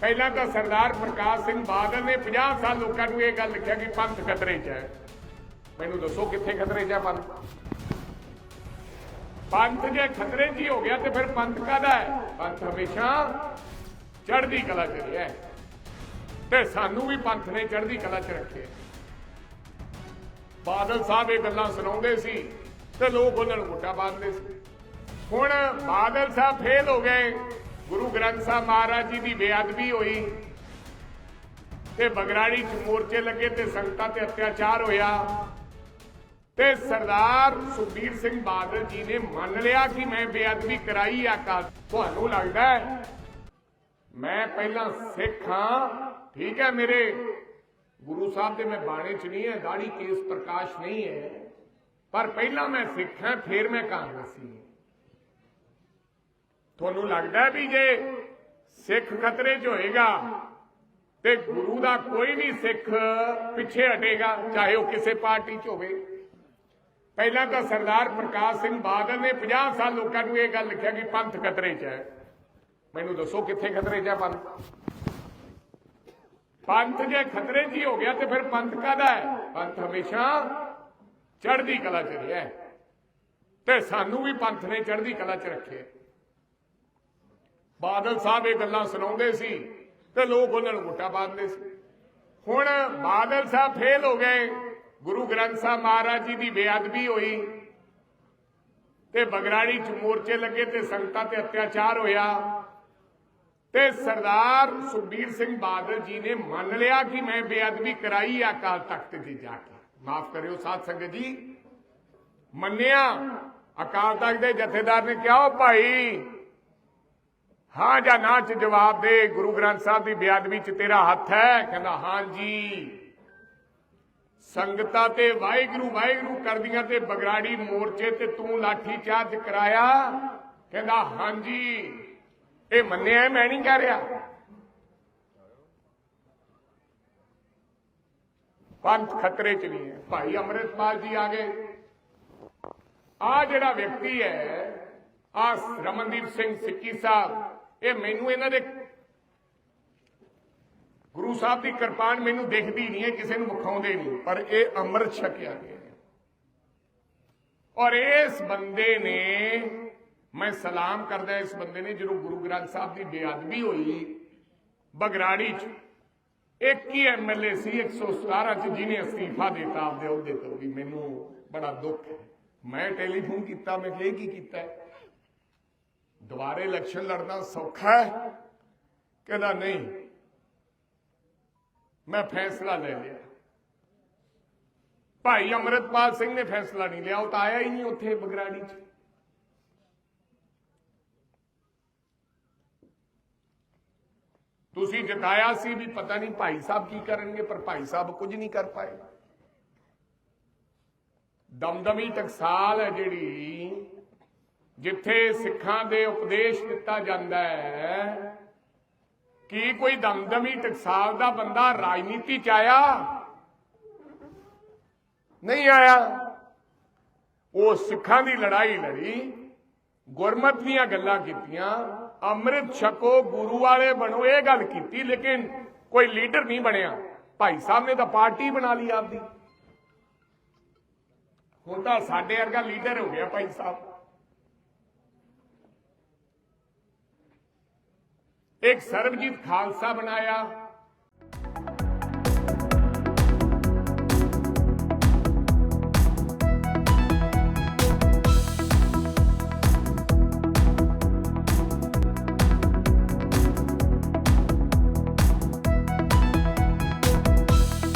ਪਹਿਲਾਂ ਤਾਂ ਸਰਦਾਰ ਪ੍ਰਕਾਸ਼ ਸਿੰਘ ਬਾਦਲ ਨੇ 50 ਸਾਲ ਲੋਕਾਂ ਨੂੰ ਇਹ ਗੱਲ ਲਿਖਿਆ ਕਿ ਪੰਥ ਖਤਰੇ 'ਚ ਹੈ। ਮੈਨੂੰ ਦੱਸੋ ਕਿੱਥੇ ਖਤਰੇ 'ਚ ਹੈ ਪੰਥ? ਪੰਥ ਜੇ ਖਤਰੇ 'ਚ ਹੀ ਹੋ ਗਿਆ ਤੇ ਫਿਰ ਪੰਥ ਕਾਦਾ ਹੈ? ਪੰਥ ਹਮੇਸ਼ਾ ਚੜ੍ਹਦੀ ਕਲਾ 'ਚ ਰਿਹਾ ਹੈ। ਤੇ ਸਾਨੂੰ ਵੀ ਪੰਥ ਨੇ ਚੜ੍ਹਦੀ ਕਲਾ 'ਚ ਰੱਖਿਆ ਬਾਦਲ ਸਾਹਿਬ ਇਹ ਗੱਲਾਂ ਸੁਣਾਉਂਦੇ ਸੀ ਤੇ ਲੋਕ ਉਹਨਾਂ ਨੂੰ ਮੁੱਠਾ ਬਾਂਧਦੇ ਸੀ। ਹੁਣ ਬਾਦਲ ਸਾਹਿਬ ਫੇਲ ਹੋ ਗਏ। ਗੁਰੂ ਗ੍ਰੰਥ ਸਾਹਿਬ ਮਹਾਰਾਜ ਜੀ ਦੀ ਬੇਅਦਬੀ ਹੋਈ ਤੇ ਬਗਰਾੜੀ ਚ ਮੋਰਚੇ ਲੱਗੇ ਤੇ ਸੰਗਤਾਂ ਤੇ ਅਤਿਆਚਾਰ ਹੋਇਆ ਤੇ ਸਰਦਾਰ ਸੁਖਬੀਰ ਸਿੰਘ ਬਾਦਲ ਜੀ ਨੇ ਮੰਨ ਲਿਆ ਕਿ ਮੈਂ ਬੇਅਦਬੀ ਕਰਾਈ ਆ ਕਾ ਤੁਹਾਨੂੰ ਲੱਗਦਾ ਮੈਂ ਪਹਿਲਾਂ ਸਿੱਖ ਹਾਂ, ਠੀਕ ਹੈ ਮੇਰੇ? ਗੁਰੂ ਸਾਹਿਬ ਦੇ ਮੈਂ ਬਾਣੇ ਚ ਨਹੀਂ ਹੈ, ਦਾੜੀ ਕੇਸ ਪ੍ਰਕਾਸ਼ ਨਹੀਂ ਹੈ। ਪਰ ਪਹਿਲਾਂ ਮੈਂ ਸਿੱਖ ਹਾਂ, ਫਿਰ ਮੈਂ ਕਾਂਗਰਸੀ ਹਾਂ। ਤੁਹਾਨੂੰ ਲੱਗਦਾ ਵੀ ਜੇ ਸਿੱਖ ਖਤਰੇ 'ਚ ਹੋਏਗਾ ਤੇ ਗੁਰੂ ਦਾ ਕੋਈ ਵੀ ਸਿੱਖ ਪਿੱਛੇ ਹਟੇਗਾ, ਚਾਹੇ ਉਹ ਕਿਸੇ ਪਾਰਟੀ 'ਚ ਹੋਵੇ। ਪਹਿਲਾਂ ਤਾਂ ਸਰਦਾਰ ਪ੍ਰਕਾਸ਼ ਸਿੰਘ ਬਾਦਲ ਨੇ 50 ਸਾਲ ਲੋਕਾਂ ਨੂੰ ਇਹ ਗੱਲ ਲਿਖਿਆ ਕਿ ਪੰਥ ਖਤਰੇ 'ਚ ਹੈ। ਮੈਨੂੰ ਦੱਸੋ ਕਿੱਥੇ ਖਤਰੇ 'ਚ ਹੈ ਪੰਥ? ਪੰਥ ਜੇ ਖਤਰੇ 'ਚ ਹੀ ਹੋ ਗਿਆ ਤੇ ਫਿਰ ਪੰਥ ਕਾਦਾ ਹੈ? ਪੰਥ ਹਮੇਸ਼ਾ ਚੜ੍ਹਦੀ ਕਲਾ 'ਚ ਰਿਹਾ ਤੇ ਸਾਨੂੰ ਵੀ ਪੰਥ ਨੇ ਚੜ੍ਹਦੀ ਕਲਾ 'ਚ ਰੱਖਿਆ ਬਾਦਲ ਸਾਹਿਬ ਇਹ ਗੱਲਾਂ ਸੁਣਾਉਂਦੇ ਸੀ ਤੇ ਲੋਕ ਉਹਨਾਂ ਨੂੰ ਮੁੱਠਾ ਬਾਂਧਦੇ ਸੀ। ਹੁਣ ਬਾਦਲ ਸਾਹਿਬ ਫੇਲ ਹੋ ਗਏ, ਗੁਰੂ ਗ੍ਰੰਥ ਸਾਹਿਬ ਮਹਾਰਾਜ ਜੀ ਦੀ ਬੇਅਦਬੀ ਹੋਈ ਤੇ ਬਗਰਾੜੀ ਚ ਮੋਰਚੇ ਲੱਗੇ ਤੇ ਸੰਗਤਾਂ ਤੇ ਅਤਿਆਚਾਰ ਹੋਇਆ ਤੇ ਸਰਦਾਰ ਸੁਖਬੀਰ ਸਿੰਘ ਬਾਦਲ ਜੀ ਨੇ ਮੰਨ ਲਿਆ ਕਿ ਮੈਂ ਬੇਅਦਬੀ ਕਰਾਈ ਆ, ਅਕਾਲ ਤਖਤ ਤੇ ਜਾ ਕੇ। ਮਾਫ ਕਰਿਓ ਸਾਧ ਸੰਗਤ ਜੀ। ਮੰਨਿਆ, ਅਕਾਲ ਤਖਤ ਦੇ ਜਥੇਦਾਰ ਨੇ ਕਿਹਾ ਉਹ ਭਾਈ ਹਾਂ ਜਾਂ ਨਾ ਚ ਜਵਾਬ ਦੇ, ਗੁਰੂ ਗ੍ਰੰਥ ਸਾਹਿਬ ਦੀ ਬੇਅਦਬੀ ਚ ਤੇਰਾ ਹੱਥ ਹੈ? ਕਹਿੰਦਾ, ਹਾਂ ਜੀ। ਸੰਗਤਾਂ ਤੇ ਵਾਹਿਗੁਰੂ ਵਾਹਿਗੁਰੂ ਕਰਦੀਆਂ ਤੇ ਬਗਰਾੜੀ ਮੋਰਚੇ ਤੇ ਤੂੰ ਲਾਠੀ ਚਾਰਜ ਕਰਾਇਆ? ਕਹਿੰਦਾ, ਹਾਂ ਇਹ ਮੰਨਿਆ ਮੈਂ ਨਹੀਂ ਕਹਿ ਰਿਹਾ। ਪੰਥ ਖਤਰੇ ਚ ਨਹੀਂ ਹੈ। ਭਾਈ ਅੰਮ੍ਰਿਤਪਾਲ ਜੀ ਆ ਗਏ। ਆ ਜਿਹੜਾ ਵਿਅਕਤੀ ਹੈ ਆ ਰਮਨਦੀਪ ਸਿੰਘ ਸਿੱਕੀ ਸਾਹਿਬ ਇਹ ਮੈਨੂੰ ਇਹਨਾਂ ਦੇ ਗੁਰੂ ਸਾਹਿਬ ਦੀ ਕਿਰਪਾਨ ਮੈਨੂੰ ਦਿਖਦੀ ਨਹੀਂ ਹੈ, ਕਿਸੇ ਨੂੰ ਵਿਖਾਉਂਦੇ ਨਹੀਂ। ਪਰ ਇਹ ਅੰਮ੍ਰਿਤ ਛਕਿਆ ਗਿਆ ਔਰ ਇਸ ਬੰਦੇ ਨੇ, ਮੈਂ ਸਲਾਮ ਕਰਦਾ ਇਸ ਬੰਦੇ ਨੇ, ਜਦੋਂ ਗੁਰੂ ਗ੍ਰੰਥ ਸਾਹਿਬ ਦੀ ਬੇਅਦਬੀ ਹੋਈ ਬਗਰਾੜੀ ਚ, ਇੱਕ ਹੀ ਐਮਐਲਏ ਸੀ 117 ਚ, ਜਿਹਨੇ ਅਸਤੀਫਾ ਦਿੱਤਾ ਆਪਦੇ ਅਹੁਦੇ ਤੋਂ ਵੀ ਮੈਨੂੰ ਬੜਾ ਦੁੱਖ ਹੈ। ਮੈਂ ਟੈਲੀਫੋਨ ਕੀਤਾ, ਮੈਂ ਕਿਹਾ ਕੀ ਕੀਤਾ ਦੁਬਾਰੇ ਇਲੈਕਸ਼ਨ ਲੜਨਾ ਸੌਖਾ ਹੈ? ਕਹਿੰਦਾ ਨਹੀਂ। ਮੈਂ ਫੈਸਲਾ ਲੈ ਲਿਆ। ਭਾਈ ਅਮਰਤਪਾਲ ਸਿੰਘ ਨੇ ਫੈਸਲਾ ਨਹੀਂ ਲਿਆ, ਉਹ ਤਾਂ ਆਇਆ ਹੀ ਨਹੀਂ ਉੱਥੇ ਬਗਰਾੜੀ 'ਚ। ਤੁਸੀਂ ਜਤਾਇਆ ਸੀ ਵੀ ਪਤਾ ਨਹੀਂ ਭਾਈ ਸਾਹਿਬ ਕੀ ਕਰਨਗੇ, ਪਰ ਭਾਈ ਸਾਹਿਬ ਕੁਝ ਨਹੀਂ ਕਰ ਪਾਏ। ਦਮਦਮੀ ਟਕਸਾਲ ਹੈ ਜਿਹੜੀ। ਜਿੱਥੇ ਸਿੱਖਾਂ ਦੇ ਉਪਦੇਸ਼ ਦਿੱਤਾ ਜਾਂਦਾ ਹੈ, ਕੀ ਕੋਈ ਦਮਦਮੀ ਟਕਸਾਲ ਦਾ ਬੰਦਾ ਰਾਜਨੀਤੀ ਚ ਆਇਆ? ਨਹੀਂ ਆਇਆ। ਉਹ ਸਿੱਖਾਂ ਦੀ ਲੜਾਈ ਲੜੀ, ਗੁਰਮਤ ਦੀਆਂ ਗੱਲਾਂ ਕੀਤੀਆਂ, ਅੰਮ੍ਰਿਤ ਛਕੋ, ਗੁਰੂ ਵਾਲੇ ਬਣੋ, ਇਹ ਗੱਲ ਕੀਤੀ, ਲੇਕਿਨ ਕੋਈ ਲੀਡਰ ਨਹੀਂ ਬਣਿਆ। ਭਾਈ ਸਾਹਿਬ ਨੇ ਤਾਂ ਪਾਰਟੀ ਬਣਾ ਲਈ ਆਪਦੀ। ਹੁਣ ਤਾਂ ਸਾਡੇ ਵਰਗਾ ਲੀਡਰ ਹੋ ਗਿਆ ਭਾਈ ਸਾਹਿਬ। ਇੱਕ ਸਰਬਜੀਤ ਖਾਲਸਾ ਬਣਾਇਆ।